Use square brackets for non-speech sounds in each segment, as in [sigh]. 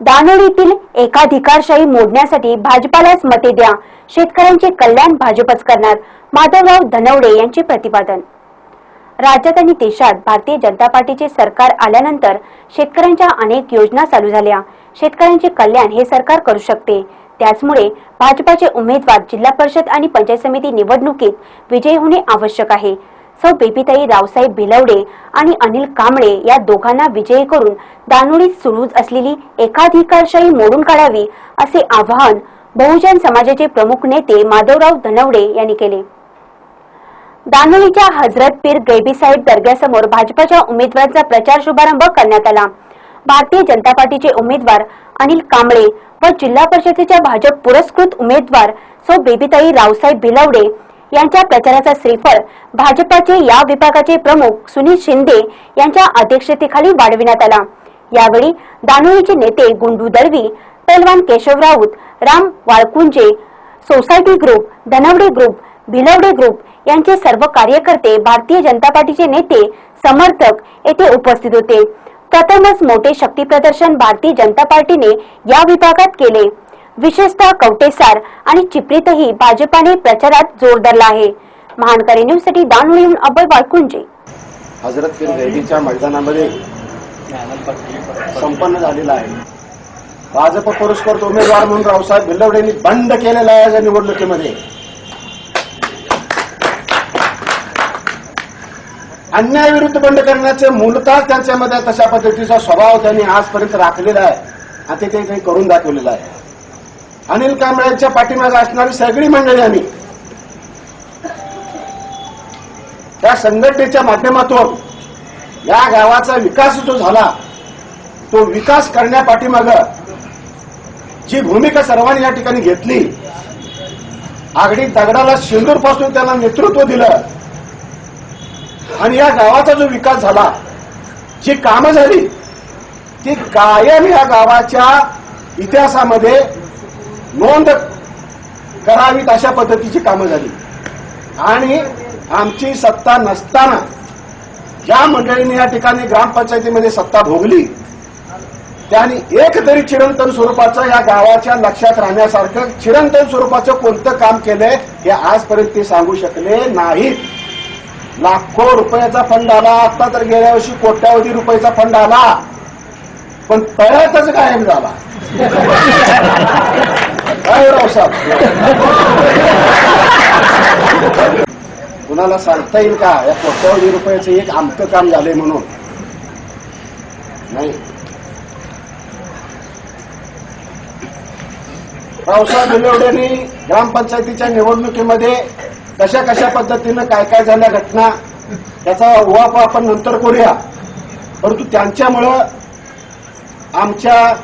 दानोळीतील एकाधिकारशाही मोडण्यासाठी भाजपालाच मते द्या. शेतकऱ्यांचे कल्याण भाजपच करणार. माधवराव धनवडे यांचे प्रतिपादन. राज्यात आणि देशात भारतीय जनता पार्टीचे सरकार आल्यानंतर शेतकऱ्यांच्या अनेक योजना चालू झाल्या. शेतकऱ्यांचे कल्याण हे सरकार करू शकते. त्याचमुळे भाजपाचे उमेदवार जिल्हा परिषद आणि पंचायत समिती निवडणुकीत विजयी होणे आवश्यक आहे. सौ बेबीताई रावसाहेब भिलवडे आणि अनिल कांबळे या दोघांना विजयी करून दानोळीत सुरू असलेली एकाधिकारशाही मोडून काढावी असे आवाहन बहुजन समाजाचे प्रमुख नेते माधवराव धनवडे यांनी केले. दानोलीच्या हजरत पीर गैबीसाहेब दर्ग्यासमोर भाजपाच्या उमेदवारांचा प्रचार शुभारंभ करण्यात आला. भारतीय जनता पार्टीचे उमेदवार अनिल कांबळे व जिल्हा परिषदेच्या भाजप पुरस्कृत उमेदवार सौ बेबीताई रावसाहेब भिलवडे यांच्या प्रचाराचा श्रीफळ भाजपाचे या विभागाचे प्रमुख सुनील शिंदे यांच्या अध्यक्षतेखाली वाढविण्यात आला. यावेळी दानोळीचे नेते गुंडू दळवी पैलवान Keshav Raut Ram Walkunje society group Dhanwade group Bhilwade group यांचे सर्व कार्यकर्ते भारतीय जनता पार्टीचे नेते समर्थक येथे उपस्थित होते. प्रथमच मोठे शक्ती प्रदर्शन भारतीय जनता पार्टीने या विभागात केले. विशेषतः कवटेसार आणि चिपरीतही भाजपाने प्रचारात जोर धरला आहे. महानकारी न्यूजसाठी दानवळीहून अभय वाळकुंजे. हजरत पीर गैबीच्या मैदानामध्ये संपन्न झालेला आहे. भाजप पुरस्कृत उमेदवार म्हणून रावसाहेब भिल्लवडेंनी यांनी केलेला आहे या निवडणुकीमध्ये. अन्यायाविरुद्ध बंड करण्याचे मूलतः त्यांच्यामध्ये तशा पद्धतीचा स्वभाव त्यांनी आजपर्यंत राखलेला आहे. आणि ते ते काही करून दाखवलेला आहे. अनिल कांबळ्यांच्या पाठीमागे असणारी सगळी मंडळी आम्ही. त्या संघटनेच्या माध्यमातून या गावाचा विकास जो झाला तो विकास करण्यापाठीमाग जी भूमिका सर्वांनी या ठिकाणी घेतली आगडी दगडाला शेंदूरपासून त्यांना नेतृत्व दिलं आणि या गावाचा जो विकास झाला जी कामं झाली ती कायम या गावाच्या इतिहासामध्ये नोंद करावीत अशा पद्धतीची कामं झाली. आणि आमची सत्ता नसताना ज्या मंडळींनी या ठिकाणी ग्रामपंचायतीमध्ये सत्ता भोगली त्यांनी एक तरी चिरंतन स्वरूपाचं या गावाच्या लक्षात राहण्यासारखं चिरंतन स्वरूपाचं कोणतं काम केलंय हे आजपर्यंत ते सांगू शकले नाहीत. लाखो रुपयाचा फंड आला आता तर गेल्या वर्षी कोट्यावधी रुपयाचा फंड आला. पण तळ्यातच गायब झाला. काय [laughs] रावसाहेब कुणाला सांगता येईल का? या कोट्यावधी रुपयाचं एक आमचं काम झालंय म्हणून. नाही. रावसाहेब बिलवड्यांनी ग्रामपंचायतीच्या निवडणुकीमध्ये कशा कशा पद्धतीनं काय काय झाल्या घटना त्याचा उहाप आपण नंतर करूया. परंतु त्यांच्यामुळं आमच्या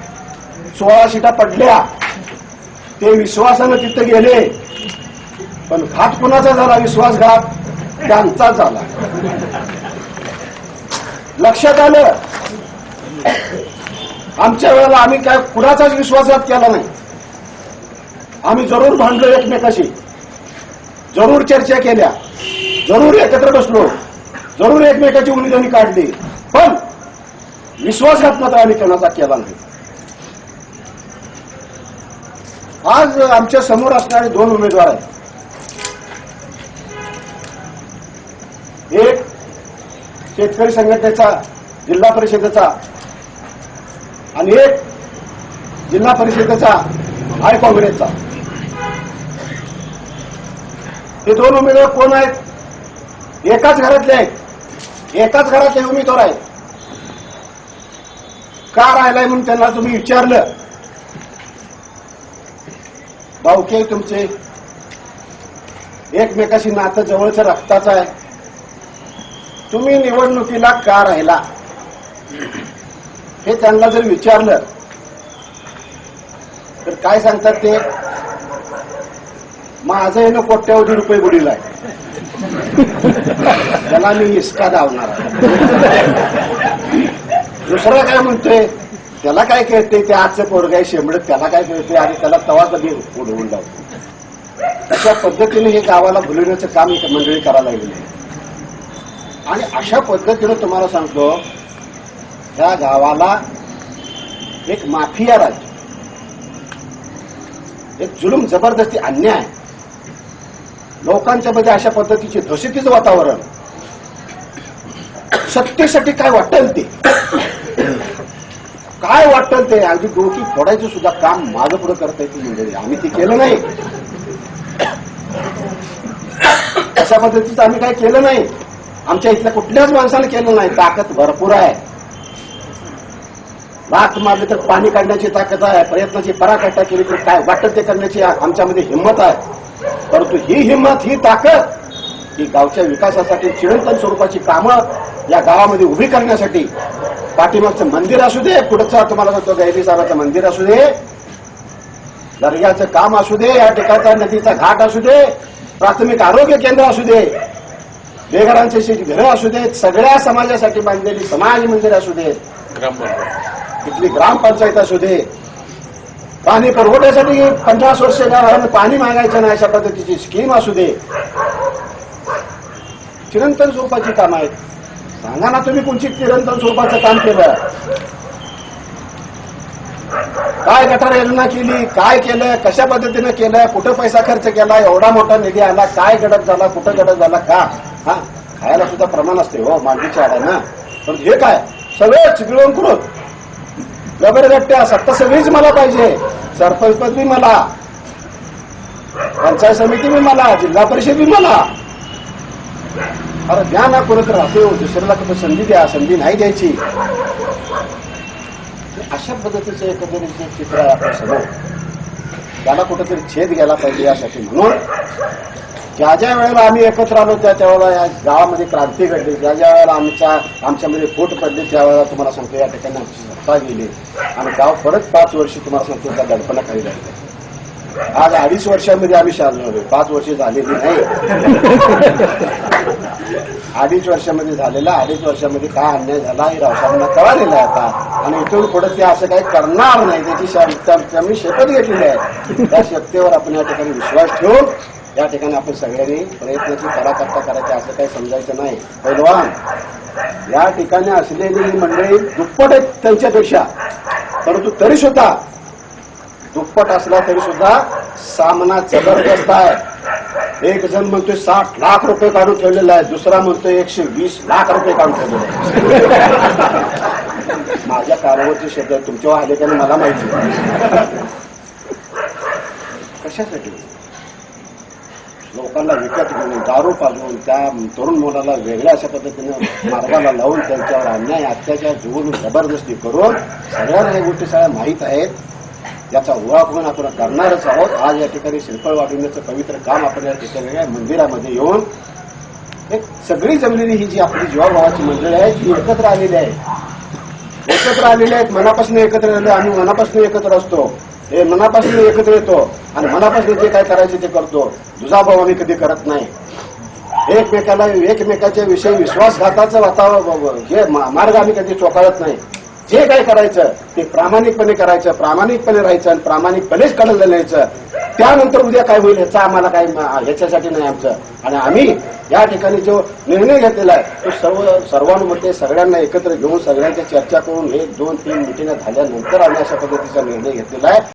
सोळा सीटा पडल्या. ते विश्वासानं तिथं गेले. पण घात कुणाचा झाला विश्वासघात? त्यांचा झाला. लक्षात आलं? आमच्या वेळेला आम्ही काय कुणाचाच विश्वासघात केला नाही. आम्ही जरूर भांडलो एकमेकाशी. जरूर चर्चा केल्या. जरूर एकत्र बसलो. जरूर एकमेकाची उमेदवारी काढली. पण विश्वासघात मात्र आम्ही कोणाचा केला नाही. आज आमच्यासमोर असणारे दोन उमेदवार आहेत. एक शेतकरी संघटनेचा जिल्हा परिषदेचा आणि एक जिल्हा परिषदेचा आय काँग्रेसचा. हे दोन उमेदवार कोण आहेत? एकाच घरातले आहेत. एकाच घरातले उमेदवार आहेत. का राहिलाय म्हणून त्यांना तुम्ही विचारलं? भाऊके तुमचे. एकमेकाशी नातं जवळचं रक्ताचं आहे. तुम्ही निवडणुकीला का राहिला? हे त्यांना जर विचारलं तर काय सांगतात ते? माझं येणं कोट्यावधी रुपये बुडीला आहे. त्याला मी इसका धावणार दुसरा काय म्हणतोय? त्याला काय कळते ते आजचं पोरग आहे शेंबड त्याला काय कळते आणि त्याला तवा कधी उडवून लावतो अशा पद्धतीने हे गावाला भुलवण्याचं काम एक मंडळी करायला लागलेली आहे. आणि अशा पद्धतीनं तुम्हाला सांगतो या गावाला एक माफिया राज्य एक जुलूम जबरदस्ती अन्याय लोकांच्या मध्ये अशा पद्धतीचे दहशतीचं वातावरण. सत्तेसाठी काय वाटेल ते? काय ते अगदी डोकी फोडायचं सुद्धा काम माझं पुढे करता येते म्हणजे मंडळी आम्ही ते केलं नाही. अशा पद्धतीचं आम्ही काय केलं नाही. आमच्या इथल्या कुठल्याच माणसाने केलं नाही. ताकद भरपूर आहे. लात मारली तर पाणी काढण्याची ताकद आहे प्रयत्नाची पराकाष्ठा केली तर काय वाटत ते करण्याची आमच्यामध्ये हिंमत आहे. परंतु ही हिंमत ही ताकद ही गावच्या विकासासाठी चिरंतन स्वरूपाची कामं या गावामध्ये उभी करण्यासाठी पाठीमागचं मंदिर असू दे पुढचा तुम्हाला सांगतो गैरी साहेबाचं मंदिर असू दे दर्ग्याचं काम असू दे या ठिकाणचा नदीचा घाट असू दे प्राथमिक आरोग्य केंद्र असू दे बेघरांचे घरं असू देत सगळ्या समाजासाठी बांधलेली समाज मंदिर असू देत तिथली ग्रामपंचायत असू दे. पाणी पुरवठ्यासाठी पन्नास वर्ष गावानं पाणी मागायचं नाही अशा पद्धतीची स्कीम असू दे. चिरंतन स्वरूपाची कामं आहेत. सांगा ना तुम्ही कोणची चिरंतन स्वरूपाचं काम केलं? काय गटार योजना केली? काय केलं? कशा पद्धतीनं केलं? कुठं पैसा खर्च केला? एवढा मोठा निधी आला. काय गडप झाला? कुठं गडप झाला? का? हा खायला सुद्धा प्रमाण असते हो. मांडीच्या ना. पण हे काय? सगळं चिकळून करून गबरगट्ट्या सत्ता सगळीच मला पाहिजे. सरपंच पद बी मला. पंचायत समिती बी मला. जिल्हा परिषद बी मला. अरे ज्ञान ना कोणत राहते हो दुसऱ्याला कसं संधी द्या संधी नाही द्यायची. अशा पद्धतीचं एकंदरीत चित्र आहे आपल्यासमोर त्याला कुठेतरी छेद घ्यायला पाहिजे यासाठी म्हणून ज्या ज्या वेळेला आम्ही एकत्र आलो त्या त्यावेळेला या गावामध्ये क्रांती घडली. ज्या ज्या वेळेला आमच्या आमच्यामध्ये फूट पडली त्यावेळेला तुम्हाला सांगतो या ठिकाणी आमची सत्ता गेली. आणि गाव परत पाच वर्ष तुम्हाला सांगतो त्या दडपणाखाली राहिले. आज अडीच वर्षामध्ये आम्ही शाळा पाच वर्ष झालेली नाही. अडीच वर्षामध्ये झालेला अडीच वर्षामध्ये काय अन्याय झाला हे रावसाहेबांना कळालेला आहे आता. आणि इथून पुढे ते असं काही करणार नाही. त्याची शा- त्यांनी शपथ घेतलेली आहे. त्या शक्तीवर आपण या ठिकाणी विश्वास ठेवून या ठिकाणी आपण सगळ्यांनी प्रयत्नाची पराकाष्ठा करायची असं काही समजायचं नाही. पैलवान या ठिकाणी असलेली ही मंडळी दुप्पट आहेत त्यांच्यापेक्षा. परंतु तरी सुद्धा दुप्पट असला तरी सुद्धा सामना जबरदस्त आहे. एक जण म्हणतोय साठ लाख रुपये काढून ठेवलेला आहे. दुसरा म्हणतोय एकशे वीस लाख रुपये काढून ठेवलेले आहे. माझ्या कारवाईचे शब्द तुमच्यावर आले त्याने मला माहिती कशासाठी? लोकांना विकत घेऊन दारू पाजवून त्या तरुण मुलाला वेगळ्या अशा पद्धतीनं मार्गाला लावून त्यांच्यावर अन्याय अत्याचार जीवन जबरदस्ती करून सगळ्यांना या गोष्टी सगळ्या माहीत आहेत. याचा उहापोहण आपण करणारच आहोत. आज या ठिकाणी शिल्पळ वाढवण्याचं पवित्र काम आपण या ठिकाणी मंदिरामध्ये येऊन एक सगळी जमलेली ही जी आपली जीवाभावाची मंडळी आहेत ही एकत्र आलेली आहे एकत्र आलेले आहेत मनापासून एकत्र आले आम्ही मनापासून एकत्र असतो. हे मनापासून एकत्र येतो आणि मनापासून जे काय करायचे ते करतो. दुजाभाव आम्ही कधी करत नाही. एकमेकाला एकमेकाच्या विषयी विश्वासघाताचं वातावरण हे मार्ग आम्ही कधी चोकाळत नाही. जे काय करायचं ते प्रामाणिकपणे करायचं प्रामाणिकपणे राहायचं आणि प्रामाणिकपणेच कडलं न्यायचं त्यानंतर उद्या काय होईल ह्याचा आम्हाला काही ह्याच्यासाठी नाही आमचं. आणि आम्ही या ठिकाणी जो निर्णय घेतलेला आहे तो सर्व सर्वांमध्ये सगळ्यांना एकत्र घेऊन सगळ्यांच्या चर्चा करून एक दोन तीन मिटिंग झाल्यानंतर आम्ही अशा पद्धतीचा निर्णय घेतलेला आहे.